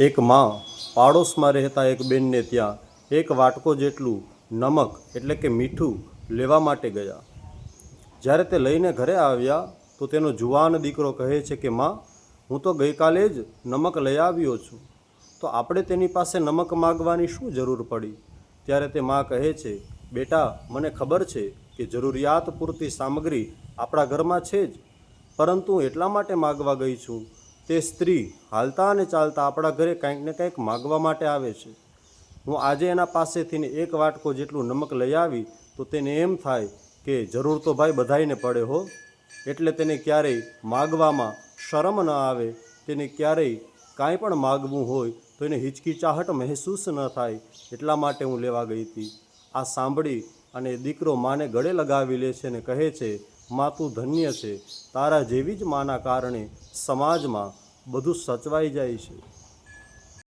એક માં પાડોશમાં રહેતા એક બેનને ત્યાં એક વાટકો જેટલું નમક એટલે કે મીઠું લેવા માટે ગયા. જ્યારે તે લઈને ઘરે આવ્યા તો તેનો જુવાન દીકરો કહે છે કે, માં, હું તો ગઈકાલે જ નમક લઈ આવ્યો છું. તો આપણે તેની પાસે નમક માગવાની શું જરૂર પડી? ત્યારે તે માં કહે છે, બેટા, મને ખબર છે કે જરૂરિયાત પૂરતી સામગ્રી આપણા ઘરમાં છે જ, પરંતુ એટલા માટે માગવા ગઈ છું તે સ્ત્રી હાલતા અને ચાલતા આપણા ઘરે કંઈક ને કંઈક માગવા માટે આવે છે. હું આજે એના પાસેથી એક વાટકો જેટલું નમક લઈ આવી તો તેને એમ થાય કે જરૂર તો ભાઈ બધાયને પડે હો. એટલે તેને ક્યારેય માગવામાં શરમ ન આવે, તેને ક્યારેય કાંઈ પણ માગવું હોય તો એને હિચકિચાહટ મહેસૂસ ન થાય, એટલા માટે હું લેવા ગઈ હતી. આ સાંભળી અને દીકરો માને ગળે લગાવી લે છે અને કહે છે માં તું ધન્ય છે. તારા જેવી જ માના કારણે સમાજમાં બધું સચવાઈ જાય છે.